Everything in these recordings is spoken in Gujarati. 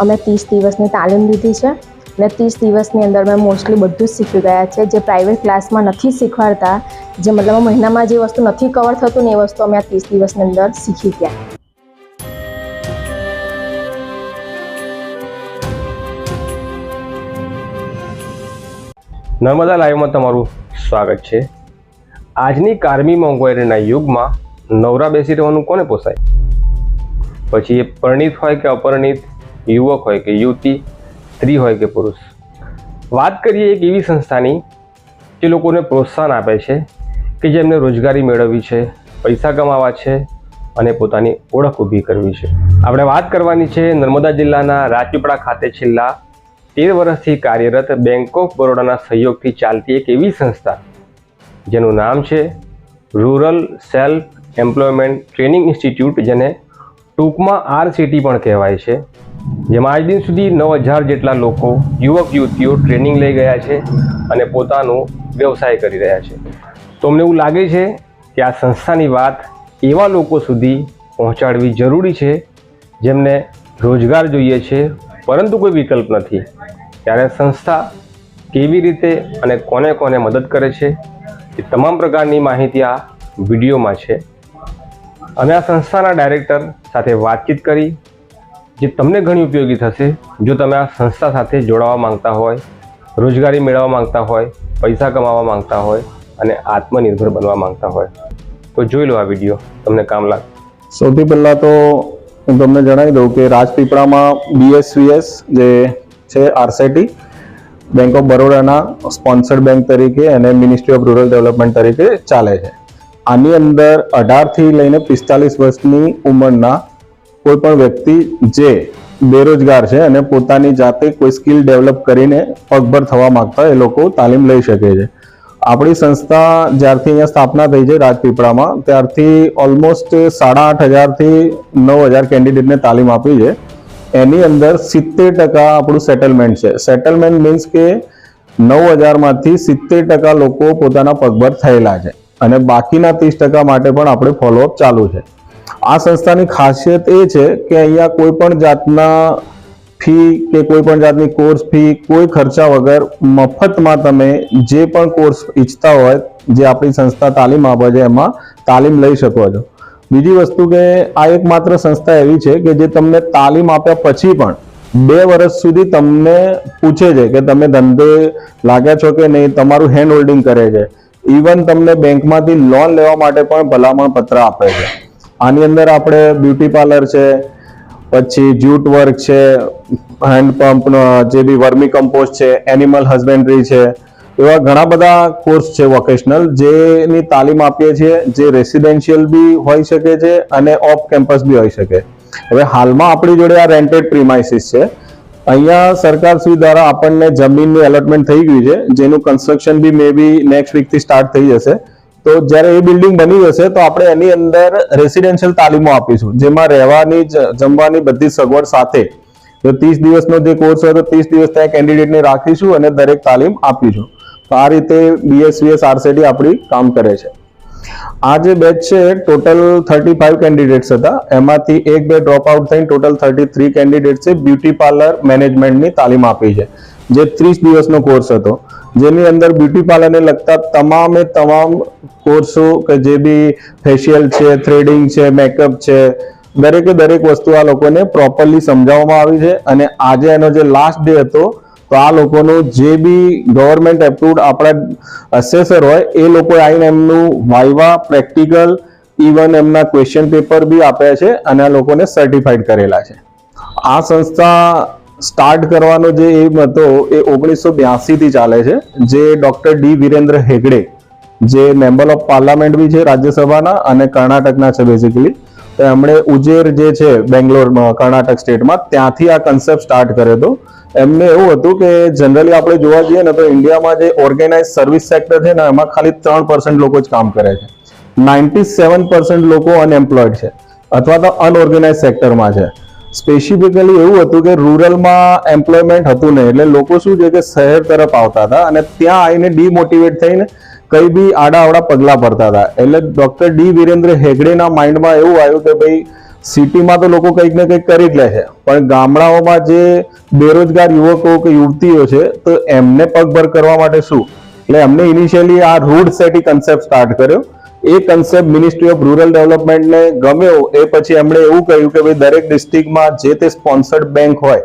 અમે ત્રીસ દિવસની તાલીમ લીધી છે અને ત્રીસ દિવસની અંદર મેં મોસ્ટલી બધું જ શીખી ગયા છે. જે પ્રાઇવેટ ક્લાસમાં નથી શીખવાડતા, જે મતલબ મહિનામાં જે વસ્તુ નથી કવર થતું ને એ વસ્તુ અમે આ ત્રીસ દિવસની અંદર શીખી ગયા. નર્મદા લાઈવમાં તમારું સ્વાગત છે. આજની કારમી મોંઘવારીના યુગમાં નવરા બેસી રહેવાનું કોને પોસાય? પછી એ પરિણીત હોય કે અપરિણીત? યુવક હોય કે યુવતી, સ્ત્રી હોય કે પુરુષ. વાત કરીએ એક એવી સંસ્થાની જે લોકોને પ્રોત્સાહન આપે છે કે જેમને રોજગારી મેળવવી છે, પૈસા કમાવા છે અને પોતાની ઓળખ ઊભી કરવી છે. આપણે વાત કરવાની છે નર્મદા જિલ્લાના રાજપીપળા ખાતે છેલ્લા તેર વર્ષથી કાર્યરત બેંક ઓફ બરોડાના સહયોગથી ચાલતી એક એવી સંસ્થા જેનું નામ છે rural self employment training institute જેને ટૂંકમાં આરસીટી પણ કહેવાય છે. જેમાં આજ દિન સુધી નવ હજાર જેટલા લોકો, યુવક, યુવતીઓ ટ્રેનિંગ લઈ ગયા છે અને પોતાનો વ્યવસાય કરી રહ્યા છે. તો અમને એવું લાગે છે કે આ સંસ્થાની વાત એવા લોકો સુધી પહોંચાડવી જરૂરી છે જેમને રોજગાર જોઈએ છે, પરંતુ કોઈ વિકલ્પ નથી. ત્યારે સંસ્થા કેવી રીતે અને કોને કોને મદદ કરે છે એ તમામ પ્રકારની માહિતી આ વિડીયોમાં છે. અમે આ સંસ્થાના ડાયરેક્ટર સાથે વાતચીત કરી જે તમને ઘણી ઉપયોગી થશે, જો તમે આ સંસ્થા સાથે જોડાવા માંગતા હોય, રોજગારી મેળવવા માંગતા હોય, પૈસા કમાવા માંગતા હોય અને આત્મનિર્ભર બનવા માંગતા હોય, તો જોઈ લો આ વીડિયો. તમને કામ લાગે, સૌથી પહેલાં તો હું તમને જણાવી દઉં કે રાજપીપળામાં બીએસવીએસ જે છે આરસેટી બેંક ઓફ બરોડાના સ્પોન્સર્ડ બેંક તરીકે અને મિનિસ્ટ્રી ઓફ રૂરલ ડેવલપમેન્ટ તરીકે ચાલે છે. આની અંદર અઢારથી લઈને પિસ્તાલીસ વર્ષની ઉંમરના કોઈ પણ વ્યક્તિ જે બેરોજગાર છે અને પોતાની જાતે કોઈ સ્કિલ ડેવલપ કરીને પગભર થવા માંગતા એ લોકો તાલીમ લઈ શકે છે. આપણી સંસ્થા જ્યારથી અહીંયા સ્થાપના થઈ છે રાજપીપળામાં, ત્યારથી ઓલમોસ્ટ સાડા આઠ હજારથી નવ હજાર કેન્ડિડેટને તાલીમ આપી છે. એની અંદર સિત્તેર ટકા આપણું સેટલમેન્ટ છે. સેટલમેન્ટ મીન્સ કે નવ હજારમાંથી સિત્તેર ટકા લોકો પોતાના પગભર થયેલા છે અને બાકીના ત્રીસ ટકા માટે પણ આપણે ફોલોઅપ ચાલુ છે. આ સંસ્થાની ખાસિયત એ છે કે અહીંયા કોઈ પણ જાતના ફી કે કોઈ પણ જાતની કોર્સ ફી કોઈ ખર્ચા વગર મફતમાં તમે જે પણ કોર્સ ઈચ્છતા હોય, જે આપણી સંસ્થા તાલીમ આપે છે, એમાં તાલીમ લઈ શકો છો. બીજી વસ્તુ કે આ એકમાત્ર સંસ્થા એવી છે કે જે તમને તાલીમ આપ્યા પછી પણ બે વર્ષ સુધી તમને પૂછે છે કે તમે ધંધે લાગ્યા છો કે નહીં, તમારું હેન્ડ હોલ્ડિંગ કરે છે. ઇવન તમને બેંકમાંથી લોન લેવા માટે પણ ભલામણ પત્ર આપે છે. આની અંદર આપણે બ્યુટી પાર્લર છે, પછી જ્યુટ વર્ક છે હેન્ડપંપનો જે બી વર્મી કમ્પોસ્ટ છે એનિમલ હસબેન્ડરી છે, એવા ઘણા બધા કોર્સ છે વોકેશનલ જેની તાલીમ આપીએ છીએ, જે રેસિડેન્શિયલ બી હોઈ શકે છે અને ઓફ કેમ્પસ બી હોઈ શકે. હવે હાલમાં આપણી જોડે આ રેન્ટેડ પ્રિમાઇસીસ છે. અહીંયા સરકાર શ્રી દ્વારા આપણને જમીનની એલોટમેન્ટ થઈ ગયું છે, જેનું કન્સ્ટ્રક્શન બી મે બી નેક્સ્ટ વીકથી સ્ટાર્ટ થઈ જશે. તો જ્યારે એ બિલ્ડિંગ બની જશે, તો આપણે એની અંદર રેસિડેન્શિયલ તાલીમો આપીશું. જેમાં રહેવાની જમવાની બધી સગવડ સાથે. જો ત્રીસ દિવસનો જે કોર્સ હોય, તો ત્રીસ દિવસ ત્યાં કેન્ડિડેટને રાખીશું અને દરેક તાલીમ આપીશું. તો આ રીતે બીએસવીએસ આરસીડી આપણી કામ કરે છે. આ જે બેચ છે ટોટલ થર્ટી ફાઈવ કેન્ડિડેટ્સ હતા. એમાંથી એક બે ડ્રોપ આઉટ થઈને ટોટલ થર્ટી થ્રી કેન્ડિડેટ્સે બ્યુટી પાર્લર મેનેજમેન્ટની તાલીમ આપી છે. જે ત્રીસ દિવસનો કોર્સ હતો. જેની અંદર બ્યુટી પાર્લરને લગતા તમામે તમામ કોર્સો કે જે બી ફેશિયલ છે થ્રેડિંગ છે મેકઅપ છે, દરેકે દરેક વસ્તુ આ લોકોને પ્રોપરલી સમજાવવામાં આવી છે. અને આજે એનો જે લાસ્ટ ડે હતો, તો આ લોકોનું જે બી ગવર્મેન્ટ એપ્રુવડ આપણા અસેસર હોય, એ લોકો આવીને એમનું વાઇવા પ્રેક્ટિકલ ઇવન એમના ક્વેશ્ચન પેપર બી આપ્યા છે અને આ લોકોને સર્ટિફાઈડ કરેલા છે. આ સંસ્થા સ્ટાર્ટ કરવાનો જે એમ હતો એ ઓગણીસો થી ચાલે છે, જે ડોક્ટર ડી વિરેન્દ્ર હેગડે, જે મેમ્બર ઓફ પાર્લામેન્ટ બી છે રાજ્યસભાના અને કર્ણાટકના છે બેઝિકલી તો એમણે ઉજેર જે છે બેંગ્લોરમાં, કર્ણાટક સ્ટેટમાં, ત્યાંથી આ કન્સેપ્ટ સ્ટાર્ટ કર્યો હતો. એમને એવું હતું કે જનરલી આપણે જોવા જઈએ ને તો ઇન્ડિયામાં જે ઓર્ગેનાઇઝ સર્વિસ સેક્ટર છે ને, એમાં ખાલી ત્રણ પર્સન્ટ લોકો જ કામ કરે છે. નાઇન્ટી સેવન પર્સન્ટ લોકો અનએમ્પ્લોયડ છે, અથવા તો અનઓર્ગેનાઇઝ સેક્ટરમાં છે. સ્પેસિફિકલી એવું હતું કે રૂરલમાં એમ્પ્લોયમેન્ટ હતું નહીં, એટલે લોકો શું છે કે શહેર તરફ આવતા હતા અને ત્યાં આવીને ડીમોટિવેટ થઈને કઈ બી આડા પગલાં પગલા ભરતા હતા. એટલે ડૉક્ટર ડી વિરેન્દ્ર હેગડેના માઇન્ડમાં એવું આવ્યું કે ભાઈ સિટીમાં તો લોકો કંઈક ને કંઈક કરી જ લે છે. પણ ગામડાઓમાં જે બેરોજગાર યુવકો કે યુવતીઓ છે, તો એમને પગભર કરવા માટે શું? એટલે એમને ઇનિશિયલી આ રૂડ સેટી કન્સેપ્ટ સ્ટાર્ટ કર્યો. એ કન્સેપ્ટ મિનિસ્ટ્રી ઓફ રૂરલ ડેવલપમેન્ટને ગમ્યો, એ પછી એમણે એવું કહ્યું કે ભાઈ દરેક ડિસ્ટ્રિક્ટમાં જે તે સ્પોન્સર્ડ બેંક હોય,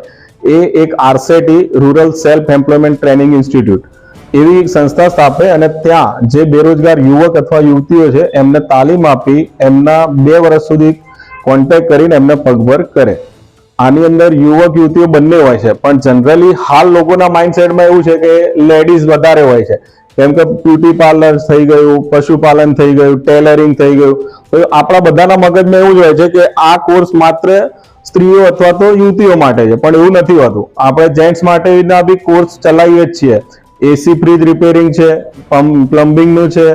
એ એક RSETI rural self employment training institute એવી એક સંસ્થા સ્થાપે અને ત્યાં જે બેરોજગાર યુવક અથવા યુવતીઓ છે, એમને તાલીમ આપી, એમના બે વર્ષ સુધી કોન્ટેક્ટ કરીને એમને પગભર કરે. આની અંદર યુવક, યુવતીઓ બંને હોય છે, પણ જનરલી હાલ લોકોના માઇન્ડસેટમાં એવું છે કે લેડીઝ વધારે હોય છે. કેમ કે બ્યુટી પાર્લર થઈ ગયું, પશુપાલન થઈ ગયું, ટેલરિંગ થઈ ગયું. આપણા બધાના મગજમાં એવું જ હોય છે કે આ કોર્સ માત્ર સ્ત્રીઓ અથવા તો યુવતીઓ માટે છે, પણ એવું નથી હોતું. આપણે જેન્ટ્સ માટેના બી કોર્સ ચલાવીએ જ છીએ. એસી ફ્રીજ રિપેરિંગ છે પ્લમ્બિંગનું છે,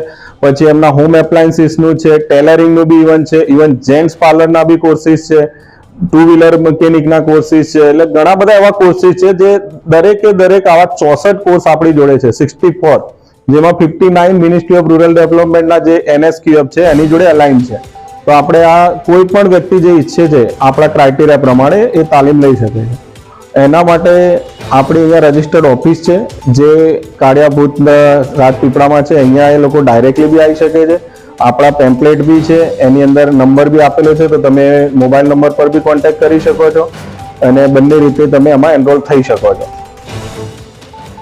પછી એમના હોમ એપ્લાયન્સીસનું છે, ટેલરિંગનું બી ઇવન છે, ઇવન જેન્ટ્સ પાર્લરના બી કોર્સિસ છે ટુ વ્હીલર મિકેનિકના કોર્સિસ છે, એટલે ઘણા બધા એવા કોર્સિસ છે જે દરેકે દરેક આવા ચોસઠ કોર્સ આપણી જોડે છે, સિક્સટી ફોર. જેમાં fifty nine ministry of rural ડેવલપમેન્ટના જે એનએસક્યુએફ છે, એની જોડે અલાઇન છે. તો આપણે આ કોઈ પણ વ્યક્તિ જે ઈચ્છે છે, આપણા ક્રાઇટેરિયા પ્રમાણે એ તાલીમ લઈ શકે છે. એના માટે આપણી અહીંયા રજિસ્ટર્ડ ઓફિસ છે, જે કાળિયાભૂત રાજપીપળામાં છે. અહીંયા એ લોકો ડાયરેક્ટલી બી આવી શકે છે. આપણા પેમ્પલેટ બી છે, એની અંદર નંબર બી આપેલો છે, તો તમે મોબાઈલ નંબર પર બી કોન્ટેક્ટ કરી શકો છો. અને બંને રીતે તમે એમાં એનરોલ થઈ શકો છો.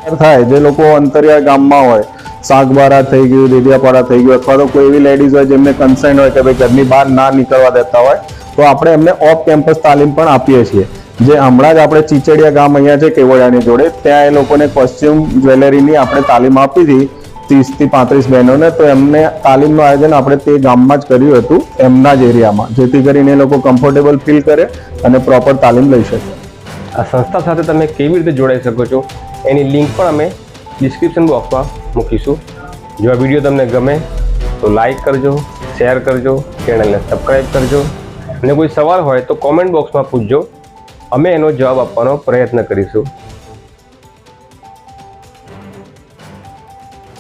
થાય, જે લોકો અંતરિયાળ ગામમાં હોય, સાગબારા થઈ ગયું, દેડિયાપાડા થઈ ગયું, અથવા તો કોઈ એવી લેડીઝ હોય જેમને કન્સર્ન હોય કે ભાઈ ઘરની બહાર ના નીકળવા દેતા હોય, તો આપણે એમને ઓફ કેમ્પસ તાલીમ પણ આપીએ છીએ. જે હમણાં જ આપણે ચીચડિયા ગામ અહીંયા છે, કેવડિયાની જોડે, ત્યાં એ લોકોને કોસ્ચ્યુમ જ્વેલરીની આપણે તાલીમ આપી હતી, ત્રીસથી પાંત્રીસ બહેનોને, તો એમને તાલીમનું આયોજન આપણે તે ગામમાં જ કર્યું હતું, એમના જ એરિયામાં, જેથી કરીને એ લોકો કમ્ફર્ટેબલ ફીલ કરે અને પ્રોપર તાલીમ લઈ શકે. આ સંસ્થા સાથે તમે કેવી રીતે જોડાઈ શકો છો? એની લિંક પણ અમે ડિસ્ક્રિપ્શન બોક્સમાં મૂકીશું. જો આ વીડિયો તમને ગમે તો લાઈક કરજો શેર કરજો ચેનલને સબસ્ક્રાઈબ કરજો. અને કોઈ સવાલ હોય તો કોમેન્ટ બોક્સમાં પૂછજો. અમે એનો જવાબ આપવાનો પ્રયત્ન કરીશું.